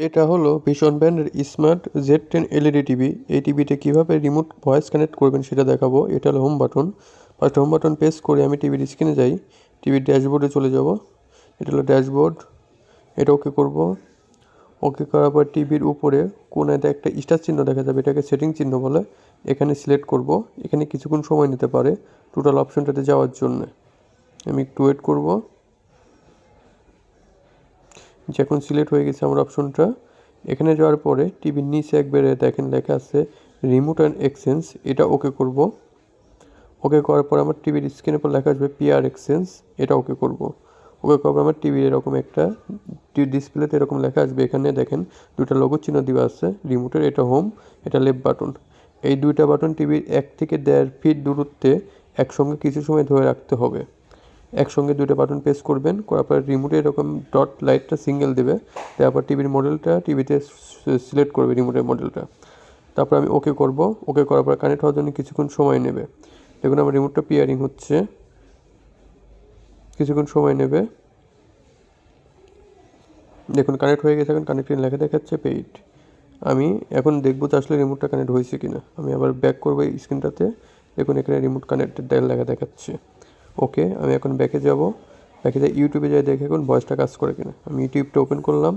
এটা হলো ভীষণ ব্র্যান্ডের smart Z ten LED TV. এই টিভিতে কীভাবে রিমোট ভয়েস কানেক্ট করবেন সেটা দেখাবো। এটা হলো home button first home button press করে আমি টিভির স্ক্রিনে যাই। টিভির ড্যাশবোর্ডে চলে যাব। এটা হলো ড্যাশবোর্ড এটা ওকে করব। ওকে করার পর টিভির উপরে কোনাতে একটা স্টার চিহ্ন দেখা যাবে। এটাকে সেটিং চিহ্ন বলে। এখানে সিলেক্ট করব। এখানে কিছুক্ষণ সময় নিতে পারে টোটাল অপশনটাতে যাওয়ার জন্য। আমি একটু ওয়েট করব। যে এখন সিলেক্ট হয়ে গেছে আমার অপশনটা, এখানে যাওয়ার পরে টিভির নিচে একবারে দেখেন, লেখা আছে রিমোট অ্যান্ড এক্সচেঞ্জ এটা ওকে করব। ওকে করার পর আমার টিভির স্ক্রিনের পর লেখা আসবে পিআর এক্সচেঞ্জ এটা ওকে করব। ওকে করার পর আমার টিভির এরকম একটা ডিসপ্লেতে এরকম লেখা আসবে, এখানে দেখেন দুটা লোগো চিহ্ন দেওয়া আছে রিমোটের এটা হোম এটা লেফট বাটন এই দুইটা বাটন টিভির এক থেকে দেড় ফিট দূরত্বে একসঙ্গে কিছু সময় ধরে রাখতে হবে। একসঙ্গে দুটো বাটন প্রেস করবেন, করার পর রিমোটে এরকম ডট লাইটটা সিঙ্গেল দেবে তারপর টিভির মডেলটা টিভিতে সিলেক্ট করবে রিমোটের মডেলটা তারপর আমি ওকে করব ওকে করার পর কানেক্ট হওয়ার জন্য কিছুক্ষণ সময় নেবে। দেখুন আমার রিমোটটা পিয়ারিং হচ্ছে। কিছুক্ষণ সময় নেবে। দেখুন কানেক্ট হয়ে গেছে এখন কানেক্টিং লেখা দেখাচ্ছে পেইড আমি এখন দেখব তো আসলে রিমোটটা কানেক্ট হয়েছে কিনা। আমি আবার ব্যাক করব এই স্ক্রিনটাতে দেখুন এখানে রিমোট কানেক্টেড লেখা দেখাচ্ছে। ওকে, আমি এখন ব্যাকে যাব। ব্যাকে যাই ইউটিউবে যাই, দেখে এখন ভয়েসটা কাজ করে কিনা। আমি ইউটিউবটা ওপেন করলাম।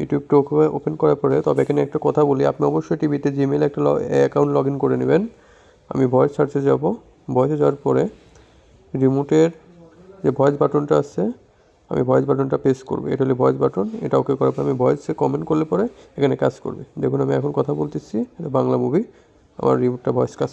ইউটিউবটা ওপেন করার পরে, তবে এখানে একটা কথা বলি। আপনি অবশ্যই টিভিতে জিমেল একটা অ্যাকাউন্ট লগ ইন করে নেবেন। আমি ভয়েস সার্চে যাব। ভয়েসে যাওয়ার পরে রিমোটের যে ভয়েস বাটনটা আছে, আমি ভয়েস বাটনটা প্রেস করব। এটা হলো ভয়েস বাটন এটা ওকে করার পর আমি ভয়েসে কমেন্ট করলে পরে এখানে কাজ করবে। দেখুন, আমি এখন কথা বলতেছি। এটা বাংলা মুভি আমার রিমোটটা ভয়েস কাজ